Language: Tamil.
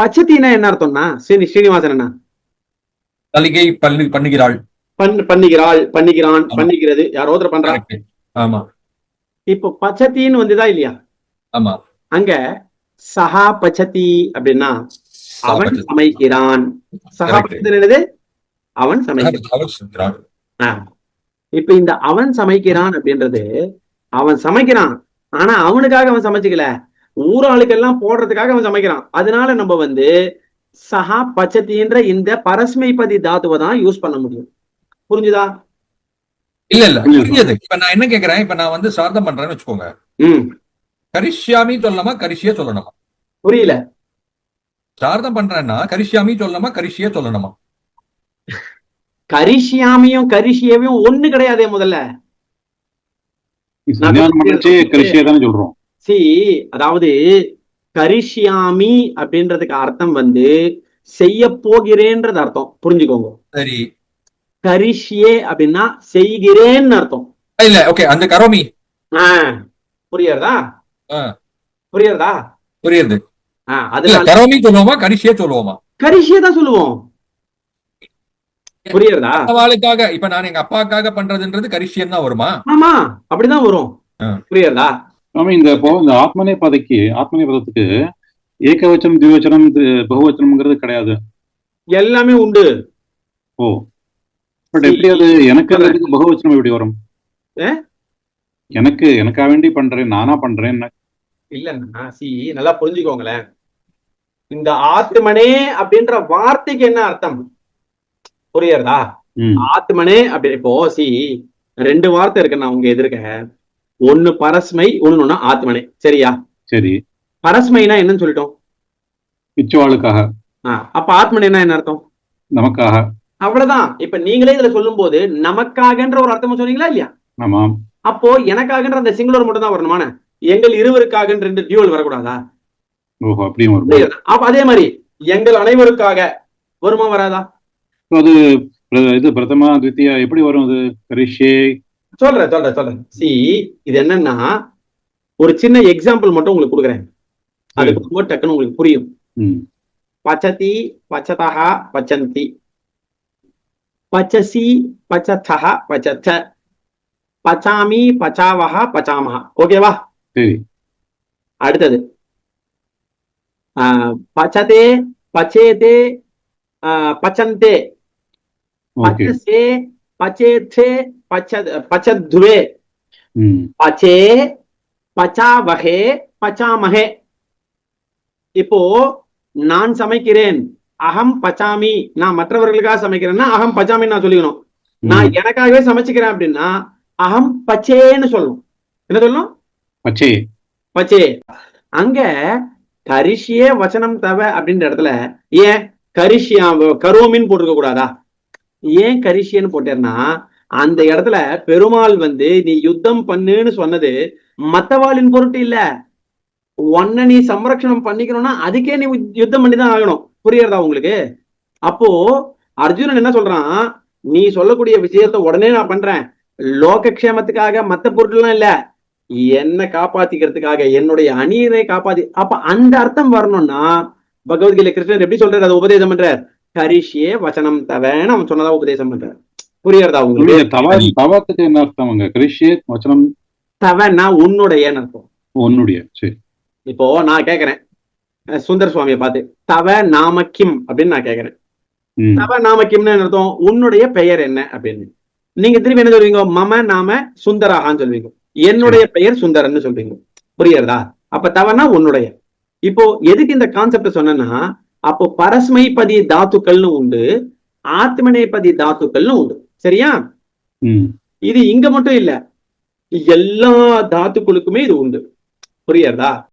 பச்சத்தினா என்ன அர்த்தம்னா? ஸ்ரீ ஸ்ரீனிவாசன் அண்ணா தலிகை பண்ணி பண்ணுகிறாள். பண் பண்ணுகிறாள் பண்ணிக்கிறான் பண்ணிக்கிறது யாரோ ஒருத்தர் பண்றா? Correct. ஆமா. இப்போ பச்சத்தின்னு வந்துதா இல்லையா? ஆமா. அங்க சஹா பச்சதி அப்படின்னா அவன். சமைக்கிறான். சஹா என்னது? அவன் சமைக்கிறான். இப்ப இந்த அவன் சமைக்கிறான் அப்படின்றது அவன் சமைக்கிறான். ஆனா அவனுக்காக அவன் சமைச்சுக்கல. ஊராளுக்கெல்லாம் போடுறதுக்காக அவன் சமைக்கிறான். அதனால நம்ம வந்து சஹா பச்சத்தின்ற இந்த பரஸ்மைபதி தாத்துவை தான் யூஸ் பண்ண முடியும். புரிஞ்சுதா? இல்ல இல்ல. புரியுது. இப்ப நான் என்ன கேக்குறேன்? இப்ப நான் வந்து சார்த்தம் பண்றேன்னு வச்சுக்கோங்க. ம். கரிஷ்யாமி சொல்லணுமா கரிஷியே சொல்லணுமா? புரியல. சார்த்தம் பண்றேன்னா கரிஷ்யாமி சொல்லணுமா கரிஷியே சொல்லணுமா? கரிஷியாமியும் கரிஷியவையும் ஒண்ணு கிடையாதே முதல்ல. சொல்றோம். சி அதாவது கரிஷ்யாமி அப்படின்றதுக்கு அர்த்தம் வந்து செய்ய போகிறேன்றது அர்த்தம். புரிஞ்சுக்கோங்க. சரி. கரிஷ்யே அப்படின்னா செய்கிறேன்னு அர்த்தம். இல்ல ஓகே அந்த கரோமி. புரியுறதா. புரியுறதா? புரியுது. அதனால கரோமி சொல்லுவோமா கரிஷியே சொல்லுவோமா? கரிஷ்யே தான் சொல்லுவோம். புரியுறதா? அவளுக்காக இப்ப நான் எங்க அப்பாக்காக பண்றதுன்றது கரிஷியன் தான் வருமா? ஆமா அப்படிதான் வரும். புரியுறதா? சுவாமி இந்த இந்த ஆத்மனே பதைக்கு ஆத்மனே பதத்துக்கு ஏகவச்சனம் திவச்சனம் பகுவச்சனம்ங்கிறது கிடையாது. எல்லாமே உண்டு. ஓ. பட் எப்படி அது? எனக்கு பகுவச்சனம் எப்படி வரும்? எனக்கு எனக்கா வேண்டி பண்றேன் நானா பண்றேன் இல்லன்னா சி நல்லா புரிஞ்சுக்கோங்களேன். இந்த ஆத்மனே அப்படின்ற வார்த்தைக்கு என்ன அர்த்தம்? புரியுறதா? ஆத்மனே அப்படி இப்போ சி ரெண்டு வார்த்தை இருக்கு நான் உங்க எதிர்க்க. ஒண்ணு பரஸ்மை ஒண்ணு ஆத்மனே. சரியா? சரி. பரஸ்மைனா என்னன்னு சொல்லிட்டோம். மிச்சவாளுக்காக ஆ, அப்ப ஆத்மனேனா என்ன அர்த்தம்? நமக்காக. அவ்வளவுதான். இப்ப நீங்களே இதுல சொல்லும் போது நமக்காகன்ற ஒரு அர்த்தம் சொன்னீங்களா இல்லையா? ஆமாம். அப்போ எனக்காகன்ற அந்த சிங்குலர் மட்டும் தான் வரணுமான? எங்கள் இருவருக்காக ரெண்டு டியூவல் வரக்கூடாதா? ஓஹோ அப்படியும் வரும்? அப்ப அதே மாதிரி எங்கள் அனைவருக்காக வருமா வராதா? அது இது பிரதமா தித்தியா எப்படி வரும் அது? கரிஷே சொல்றேன் சொல்றேன் சொல்றேன். சி இது என்னன்னா ஒரு சின்ன எக்ஸாம்பிள் மட்டும் உங்களுக்கு கொடுக்குறேன். அது ரொம்ப டக்குன்னு உங்களுக்கு புரியும். பச்சதி பச்சதா பச்சந்தி. பச்சசி பச்சதா பச்சத பச்சாமி பச்சாவஹ பச்சாமஹ ஓகேவா? அடுத்தது. பச்சதே பச்சேதே பச்சந்தே. பச்சசே பச்சேதே பச்ச பச்சத்வே பச்சே பச்சாவகே பச்சாமகே இப்போ நான் சமைக்கிறேன் அகம் பச்சாமி. நான் மற்றவர்களுக்காக சமைக்கிறேன்னா அகம் பச்சாமி நான் சொல்லிக்கணும். நான். எனக்காகவே சமைச்சுக்கிறேன் அப்படின்னா அகம் பச்சேன்னு சொல்லணும் என்ன சொல்லணும் பச்சை. பச்சே. அங்க கரிஷியே வச்சனம் தவ அப்படின்ற இடத்துல ஏன் கரிஷியா கருவமின்னு போட்டிருக்க கூடாதா ஏன் கரிஷியன்னு போட்டேன்னா அந்த இடத்துல பெருமாள் வந்து நீ யுத்தம் பண்ணுன்னு சொன்னது மத்தவாளின் பொருட்டு இல்ல. உன்னை நீ சம்ரக்ஷணம் பண்ணிக்கணும்னா அதுக்கே நீ யுத்தம் பண்ணிதான் ஆகணும். புரியறதா உங்களுக்கு? அப்போ அர்ஜுனன் என்ன சொல்றான்? நீ சொல்லக்கூடிய விஷயத்த உடனே நான் பண்றேன். லோகக்ஷேமத்துக்காக மத்த பொருட்கள்லாம் இல்ல. என்ன காப்பாத்திக்கிறதுக்காக என்னுடைய அணியனை காப்பாத்தி அப்ப அந்த அர்த்தம் வரணும்னா பகவத்கீதை கிருஷ்ணர் எப்படி சொல்றாரு? அதை உபதேசம் பண்றார். கரிஷியே வச்சனம் தவன்னு அவன் சொன்னதா உபதேசம் பண்றார். புரியுறதா உங்களுக்கு? உன்னுடைய தவா தவாத்துக்கு என்ன அர்த்தம் கரிஷே வச்சனம்? தவன்னா உன்னுடையன்னு அர்த்தம்? உன்னுடைய சரி. இப்போ நான் கேக்குறேன். சுந்தர் சுவாமியை பார்த்து தவ நாம கிம் அப்படின்னு நான் கேக்குறேன். தவ நாம கிம்னு என்ன அர்த்தம்? உன்னுடைய பெயர் என்ன அப்படின்னு. நீங்க திருப்பி என்ன சொல்வீங்க? மம நாம சுந்தராகான்னு சொல்வீங்க. என்னுடைய பெயர் சுந்தரன்னு சொல்வீங்க. புரியுறதா அப்ப தவனா உன்னுடைய. இப்போ எதுக்கு இந்த கான்செப்ட் சொன்னேன்னா அப்போ பரஸ்மைபதி தாத்துக்கள்னு உண்டு ஆத்மநேபதி தாத்துக்கள்னு உண்டு. சரியா? இது இங்க மட்டும் இல்ல எல்லா தாத்துக்களுக்குமே இது உண்டு. புரியுறதா